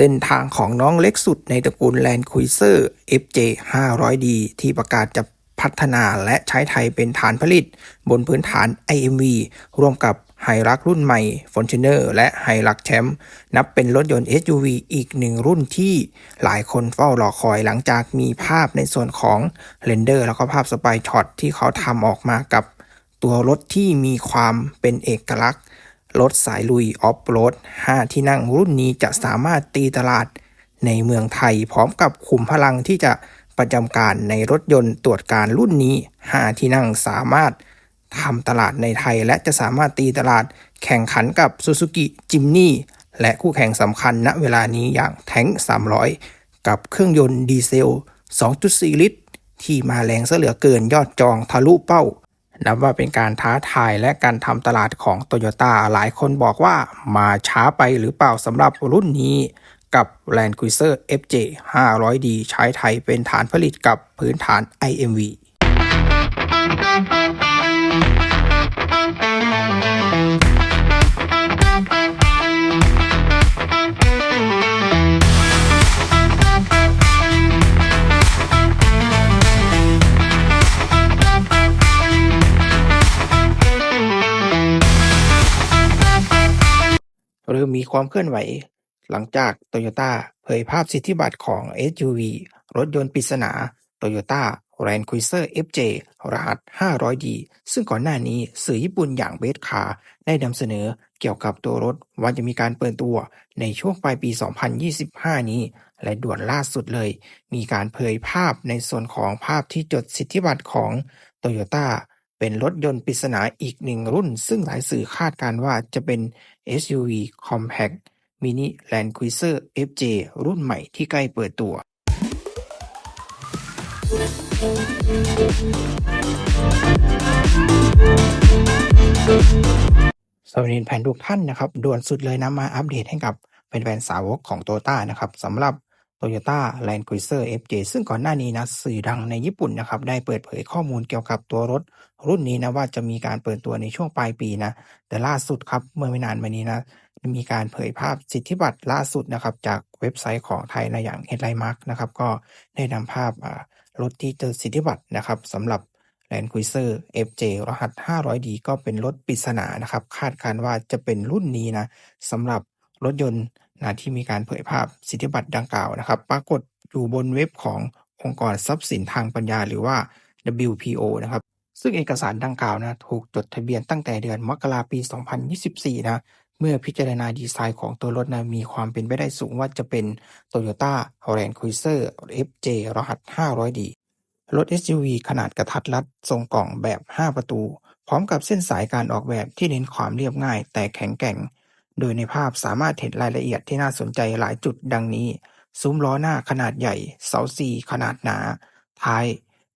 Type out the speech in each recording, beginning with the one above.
เส้นทางของน้องเล็กสุดในตระกูล Land Cruiser FJ 500D ที่ประกาศจะพัฒนาและใช้ไทยเป็นฐานผลิต บนพื้นฐาน IMV ร่วมกับไฮรักรุ่นใหม่ Fortuner และไฮรักแชมป์นับเป็นรถยนต์ SUV อีกหนึ่งรุ่นที่หลายคนเฝ้ารอคอยหลังจากมีภาพในส่วนของเรนเดอร์แล้วก็ภาพสไปช็อตที่เขาทำออกมากับตัวรถที่มีความเป็นเอกลักษณ์ รถสายลุยออฟโรด 5 ที่นั่งรุ่นนี้จะสามารถตีตลาดในเมืองไทยพร้อมกับขุมพลังที่จะประจำการในรถยนต์ตรวจการรุ่นนี้ 5 ที่นั่งสามารถทำตลาดในไทย และจะสามารถตีตลาดแข่งขันกับ Suzuki Jimny และคู่แข่งสำคัญณเวลานี้อย่างแทง300 กับเครื่องยนต์ดีเซล 2.4 ลิตร ที่มาแรงเสเหลือเกินยอดจองทะลุเป้า นับว่าเป็นการท้าทายและการทำตลาดของโตโยต้าหลายคนบอกว่ามาช้าไปหรือเปล่าสำหรับรุ่นนี้กับ Land Cruiser FJ 500D ใช้ไทยเป็นฐานผลิตกับพื้นฐาน IMV เริ่มมีความเคลื่อนไหว หลังจาก Toyota เผยภาพสิทธิบัตรของ SUV รถยนต์ปริศนา Toyota Land Cruiser FJ รหัส 500D ซึ่งก่อนหน้านี้สื่อญี่ปุ่นอย่างเบสคาได้นำเสนอเกี่ยวกับตัวรถว่าจะมีการเปิดตัวในช่วงปลายปี 2025 นี้ และด่วนล่าสุดเลย มีการเผยภาพในส่วนของภาพที่จดสิทธิบัตรของ Toyota เป็นรถยนต์ปริศนาอีกหนึ่งรุ่น ซึ่งหลายสื่อคาดการณ์ว่าจะเป็น SUV Compact Mini Land Cruiser FJ รุ่นใหม่ที่ใกล้เปิดตัว สวัสดีแผนทุกท่านนะครับ ด่วนสุดเลยนะมาอัปเดตให้กับแฟนๆสาวกของโตต้านะครับสำหรับ Toyota Land Cruiser FJ ซึ่งก่อนหน้านี้นะสื่อดังในญี่ปุ่นนะครับได้เปิดเผยข้อมูลเกี่ยวกับตัวรถรุ่นนี้นะว่าจะมีการเปิดตัวในช่วงปลายปีนะแต่ล่าสุดครับเมื่อไม่นานมานี้นะมีการเผยภาพสิทธิบัตรล่าสุดนะครับจากเว็บไซต์ของไทยนะอย่าง Headline Mark นะครับก็ได้นำภาพรถที่เจอสิทธิบัตรนะครับสำหรับ Land Cruiser FJ รหัส 500D ก็เป็นรถปริศนานะครับคาดการณ์ว่าจะเป็นรุ่นนี้นะสำหรับรถยนต์ นะที่มีการเผยภาพสิทธิบัตรดังกล่าวนะครับ ปรากฏอยู่บนเว็บขององค์กรทรัพย์สินทางปัญญาหรือว่า WPO นะครับ ซึ่งเอกสารดังกล่าวนะถูกจดทะเบียนตั้งแต่เดือนมกราปี 2024 นะ เมื่อพิจารณาดีไซน์ของตัวรถนะมีความเป็นไปได้สูงว่าจะเป็น Toyota Land Cruiser FJ รหัส 500D รถ SUV ขนาดกระทัดรัดทรงกล่องแบบ 5 ประตู พร้อมกับเส้นสายการออกแบบที่เน้นความเรียบง่าย แต่แข็งแกร่ง โดยในภาพสามารถเห็นรายละเอียดที่น่าสนใจหลายจุดดังนี้ ซุ้มล้อหน้าขนาดใหญ่ เสาสี่ขนาดหนา ท้าย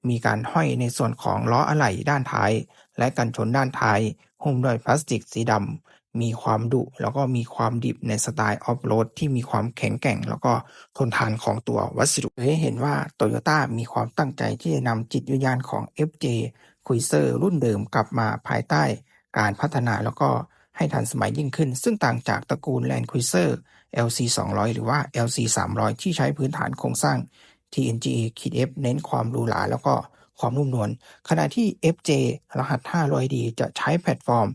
มีการห้อยในส่วนของล้ออะไหล่ด้านท้าย และกันชนด้านท้าย หุ้มด้วยพลาสติกสีดำ มีความดุแล้วก็มีความดิบในสไตล์ออฟโรดที่มีความแข็งแกร่ง แล้วก็ทนทานของตัววัสดุให้เห็นว่าโตโยต้ามีความตั้งใจที่จะนำจิตวิญญาณของ FJ Cruiser รุ่นเดิมกลับมาภายใต้การพัฒนาแล้วก็ ให้ทันสมัยยิ่งขึ้น ซึ่งต่างจากตระกูล Land Cruiser LC 200 หรือว่า LC 300 ที่ใช้พื้นฐานโครงสร้าง TNGA F เน้นความหรูหราแล้วก็ความนุ่มนวล ขณะที่ FJ รหัส 500D จะใช้แพลตฟอร์ม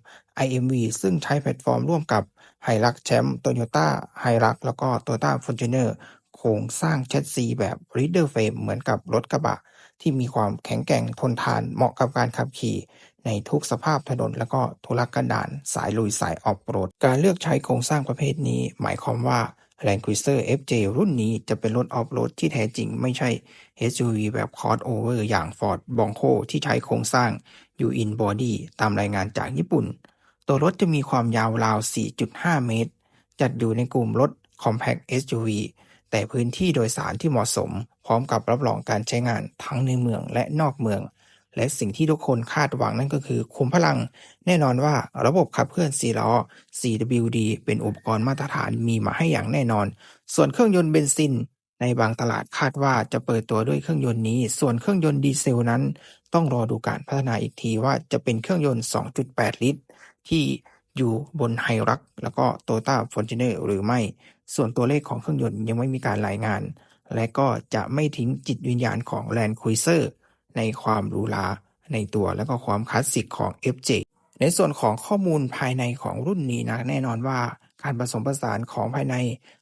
IMV ซึ่งใช้แพลตฟอร์มร่วมกับ h i l u x แชมป์ Toyota h i l u x แล้วก็ Toyota Fortuner โครงสร้างแชสซีแบบ Reader Frame เหมือนกับรถกระบะ ที่มีความแข็งแกร่งทนทานเหมาะกับการขับขี่ ในทุกสภาพถนน แล้วก็ทุรกันดารสายลุยสายออฟโรด การเลือกใช้โครงสร้างประเภทนี้ หมายความว่า Land Cruiser FJ รุ่นนี้จะเป็นรถออฟโรดที่แท้จริงไม่ใช่ SUV แบบ crossover อย่าง Ford Bronco ที่ใช้โครงสร้าง U-in Body ตามรายงานจากญี่ปุ่น ตัวรถจะมีความยาวราว 4.5 เมตร จัดอยู่ในกลุ่มรถ Compact SUV แต่พื้นที่โดยสารที่เหมาะสม พร้อมกับรับรองการใช้งานทั้งในเมืองและนอกเมือง และสิ่งที่ทุกคนคาดหวังนั่นก็คือคุมพลัง แน่นอนว่าระบบขับเคลื่อน4ล้อ CWD เป็นอุปกรณ์มาตรฐานมีมาให้อย่างแน่นอน ส่วนเครื่องยนต์เบนซิน ในบางตลาดคาดว่าจะเปิดตัวด้วยเครื่องยนต์นี้ ส่วนเครื่องยนต์ดีเซลนั้น ต้องรอดูการพัฒนาอีกทีว่าจะเป็นเครื่องยนต์ 2.8 ลิตร ที่อยู่บนไฮรักแล้วก็โตต้าฟอร์จูเนอร์หรือไม่ ส่วนตัวเลขของเครื่องยนต์ยังไม่มีการรายงาน และก็จะไม่ทิ้งจิตวิญญาณของ Land Cruiser ในความหรูหราในตัวและก็ความคลาสสิกของ FJ ในส่วนของข้อมูลภายในของรุ่นนี้นะแน่นอนว่าการผสมผสานของภายใน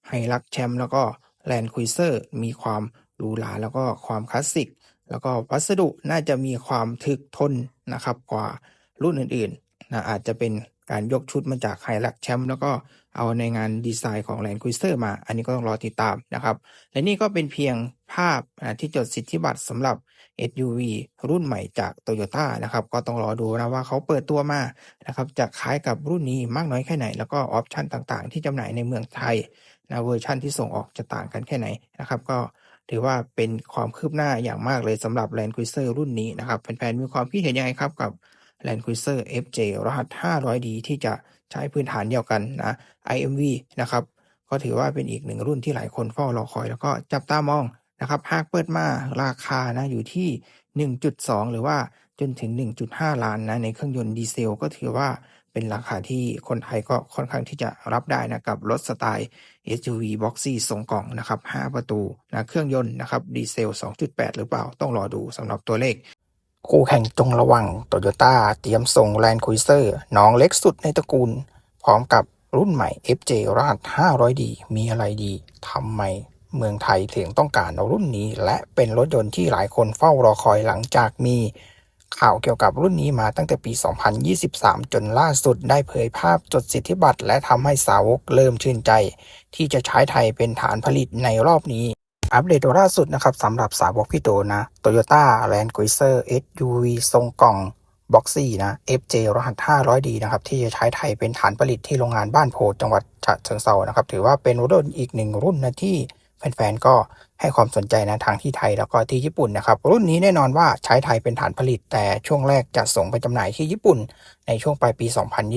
ไฮลักแชมป์แล้วก็ Land Cruiser มีความหรูหราแล้วก็ความคลาสสิก แล้วก็วัสดุน่าจะมีความถึกทนนะครับกว่ารุ่นอื่นๆนะอาจจะเป็นการยกชุดมาจากไฮลักแชมป์แล้วก็เอาในงานดีไซน์ของ Land Cruiser มา อันนี้ก็ต้องรอติดตามนะครับ และนี่ก็เป็นเพียง ภาพที่จดสิทธิบัตรสำหรับ SUV รุ่นใหม่จาก Toyota นะครับ ก็ต้องรอดูนะว่าเขาเปิดตัวมานะครับจะคล้ายกับรุ่นนี้มากน้อยแค่ไหน แล้วก็ออปชันต่างๆ ที่จำหน่ายในเมืองไทยนะเวอร์ชันที่ส่งออกจะต่างกันแค่ไหนนะครับ ก็ถือว่าเป็นความคืบหน้าอย่างมากเลยสำหรับ Land Cruiser รุ่นนี้นะครับแฟนๆมีความคิดเห็นยังไงครับกับ Land Cruiser FJ รหัส 500D ที่จะใช้พื้นฐานเดียวกันนะ IMV นะครับก็ถือว่าเป็นอีกหนึ่งรุ่นที่หลายคนเฝ้ารอคอย แล้วก็จับตามอง นะครับหากเปิดมาราคานะอยู่ที่ 1.2 หรือว่าจนถึง 1.5 ล้านนะในเครื่องยนต์ดีเซล ก็ถือว่าเป็นราคาที่คนไทยก็ค่อนข้างที่จะรับได้นะกับรถสไตล์ SUV Boxy ทรงกล่องนะครับ 5 ประตูนะเครื่องยนต์นะครับดีเซล 2.8 หรือเปล่าต้องรอดูสำหรับตัวเลข คู่แข่งจงระวังโตโยต้าเตรียมส่ง Land Cruiser น้องเล็กสุดในตระกูล พร้อมกับรุ่นใหม่ FJ รหัส 500D มีอะไรดีทำไม เมืองไทยถึงต้องการรุ่นนี้ และเป็นรถยนต์ที่หลายคนเฝ้ารอคอยหลังจากมีข่าวเกี่ยวกับรุ่นนี้มาตั้งแต่ปี 2023 จนล่าสุดได้เผยภาพจดสิทธิบัตร และทำให้สาวกเริ่มชื่นใจ ที่จะใช้ไทยเป็นฐานผลิตในรอบนี้ อัปเดตล่าสุดนะครับสำหรับสาวกพี่โตนะ Toyota Land Cruiser SUV ทรงกล่องบ็อกซี่นะ FJ รหัส 500D นะครับ ที่จะใช้ไทยเป็นฐานผลิตที่โรงงานบ้านโพจังหวัดฉะเชิงเซานะครับ ถือว่าเป็นรถยนต์อีกหนึ่งรุ่นนะที่ แฟนๆก็ให้ความสนใจนะทางที่ไทยแล้วก็ที่ญี่ปุ่นนะครับรุ่นนี้แน่นอนว่าใช้ไทยเป็นฐานผลิต แต่ช่วงแรกจะส่งไปจำหน่ายที่ญี่ปุ่น ในช่วงปลายปี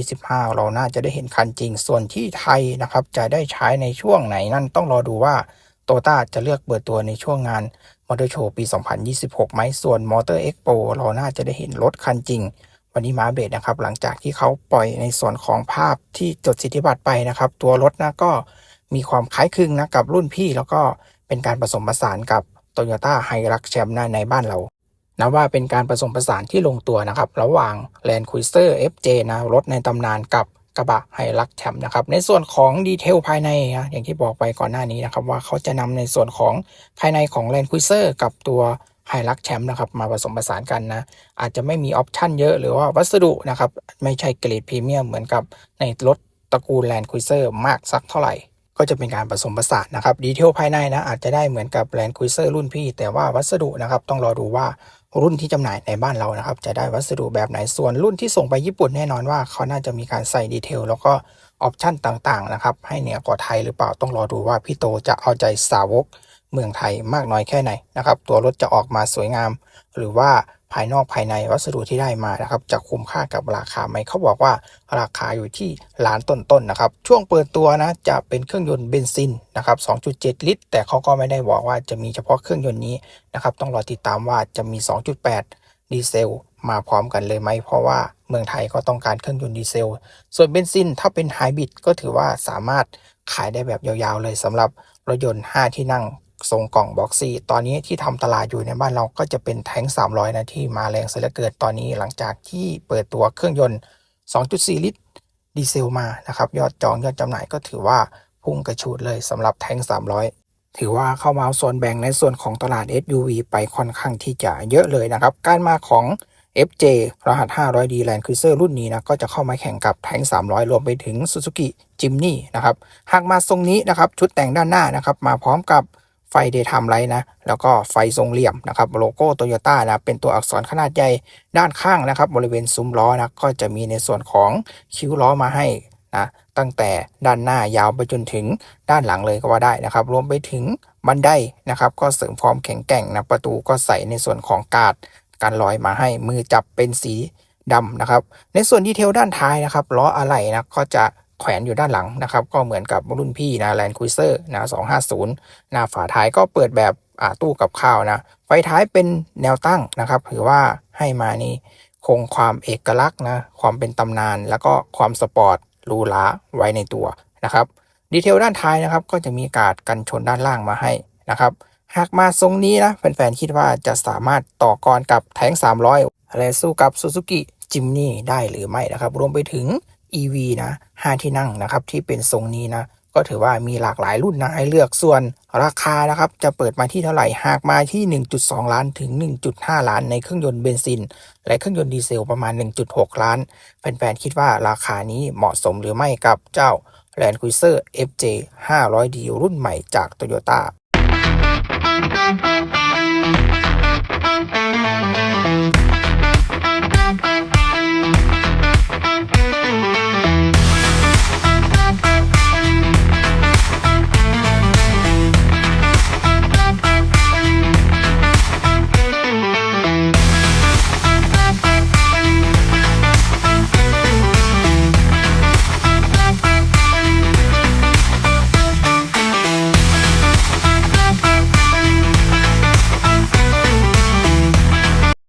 2025 เราน่าจะได้เห็นคันจริง ส่วนที่ไทยนะครับจะได้ใช้ในช่วงไหนนั่นต้องรอดูว่าโตต้าจะเลือกเปิดตัวในช่วงงานมอเตอร์โชว์ปี 2026 ไหมส่วนมอเตอร์เอ็กโปเราน่าจะได้เห็นรถคันจริง วันนี้มาอัปเดนะครับหลังจากที่เขาปล่อยในส่วนของภาพที่จดสิทธิบัตรไปนะครับ ตัวรถนะก็ มีความคล้ายคลึงนะกับรุ่นพี่ แล้วก็เป็นการผสมผสานกับ Toyota h i l u x แชมป์ในบ้านเรานับว่าเป็นการผสมผสานที่ลงตัวนะครับ ระหว่าง Land Cruiser FJ นะรถในตำนานกับกระบะไฮลักแชมป์นะครับ ในส่วนของดีเทลภายในนะอย่างที่บอกไปก่อนหน้านี้นะครับ ว่าเขาจะนำในส่วนของภายในของ Land Cruiser กับตัวไฮลักแชมป์นะครับ มาผสมผสานกันนะ อาจจะไม่มีออปชันเยอะหรือว่าวัสดุนะครับ ไม่ใช่เกรดพรีเมียมเหมือนกับในรถตระกูล Land Cruiser มากสักเท่าไหร่ ก็จะเป็นการผสมผสานนะครับดีเทลภายในนะอาจจะได้เหมือนกับแรนด์คุยเซอร์รุ่นพี่ แต่ว่าวัสดุนะครับต้องรอดูว่ารุ่นที่จำหน่ายในบ้านเรานะครับ จะได้วัสดุแบบไหนส่วนรุ่นที่ส่งไปญี่ปุ่นแน่นอนว่าเขาน่าจะมีการใส่ดีเทลแล้วก็ออปชันต่างๆนะครับให้เหนือกว่าไทยหรือเปล่าต้องรอดูว่าพี่โตจะเอาใจสาวก เมืองไทยมากน้อยแค่ไหนนะครับ ตัวรถจะออกมาสวยงาม หรือว่าภายนอกภายในวัสดุที่ได้มานะครับ จะคุ้มค่ากับราคาไหมเขาบอกว่าราคาอยู่ที่ล้านต้นๆนนะครับ ช่วงเปิดตัวนะจะเป็นเครื่องยนต์เบนซินนะครับ 2.7 ลิตร แต่เขาก็ไม่ได้บอกว่าจะมีเฉพาะเครื่องยนต์นี้นะครับ ต้องรอติดตามว่าจะมี 2.8 ดีเซลมาพร้อมกันเลยไหม เพราะว่าเมืองไทยก็ต้องการเครื่องยนต์ดีเซล ส่วนเบนซินถ้าเป็นไฮบริดก็ถือว่าสามารถขายได้แบบยาวๆเลยสำหรับรถยนต์ 5 ที่นั่ง ทรงกล่องบ็อกซี่ตอนนี้ที่ทำตลาดอยู่ในบ้านเราก็จะเป็นแท้ง 300 นะที่มาแรงเสียเหลือเกินตอนนี้หลังจากที่เปิดตัวเครื่องยนต์ 2.4 ลิตรดีเซลมานะครับ ยอดจองยอดจำหน่ายก็ถือว่าพุ่งกระฉูดเลยสำหรับแท้ง 300 ถือว่าเข้ามาเอาส่วนแบ่งในส่วนของตลาด SUV ไปค่อนข้างที่จะเยอะเลยนะครับ การมาของ FJ รหัส 500D Land Cruiser รุ่นนี้นะก็จะเข้ามาแข่งกับแท้ง300 รวมไปถึง Suzuki Jimny นะครับหากมาทรงนี้นะครับชุดแต่งด้านหน้านะครับมาพร้อมกับ ไฟ Daytime Light นะแล้วก็ไฟทรงเหลี่ยมนะครับโลโก้โตโยต้านะเป็นตัวอักษรขนาดใหญ่ด้านข้างนะครับ บริเวณซุ้มล้อนะก็จะมีในส่วนของคิ้วล้อมาให้นะตั้งแต่ด้านหน้ายาวไปจนถึงด้านหลังเลยก็ว่าได้นะครับ รวมไปถึงบันไดนะครับ ก็เสริมความแข็งแกร่งนะประตูก็ใส่ในส่วนของกาดการลอยมาให้มือจับเป็นสีดำนะครับ ในส่วนดีเทลด้านท้ายนะครับล้ออะไหล่นะก็จะ แขวนอยู่ด้านหลังนะครับ ก็เหมือนกับรุ่นพี่นะ Land Cruiser นะ250 หน้าฝาท้ายก็เปิดแบบตู้กับข้าวนะ ไฟท้ายเป็นแนวตั้งนะครับถือว่าให้มานี่คงความเอกลักษณ์นะ ความเป็นตำนาน แล้วก็ความสปอร์ตรูหราไว้ในตัวนะครับ ดีเทลด้านท้ายนะครับ ก็จะมีการ์ดกันชนด้านล่างมาให้นะครับ หากมาทรงนี้นะแฟนๆคิดว่าจะสามารถต่อกรกับแทง300 อะไรสู้กับ Suzuki Jimny ได้หรือไม่นะครับ รวมไปถึง EV นะ5ที่นั่งนะครับที่เป็นทรงนี้นะก็ถือว่ามีหลากหลายรุ่นนะให้เลือกส่วนราคานะครับจะเปิดมาที่เท่าไหร่หากมาที่ 1.2 ล้านถึง 1.5 ล้านในเครื่องยนต์เบนซิน และเครื่องยนต์ดีเซลประมาณ 1.6 ล้านแฟนๆคิดว่าราคานี้เหมาะสมหรือไม่กับเจ้า Land Cruiser FJ 500D รุ่นใหม่จาก Toyota Thank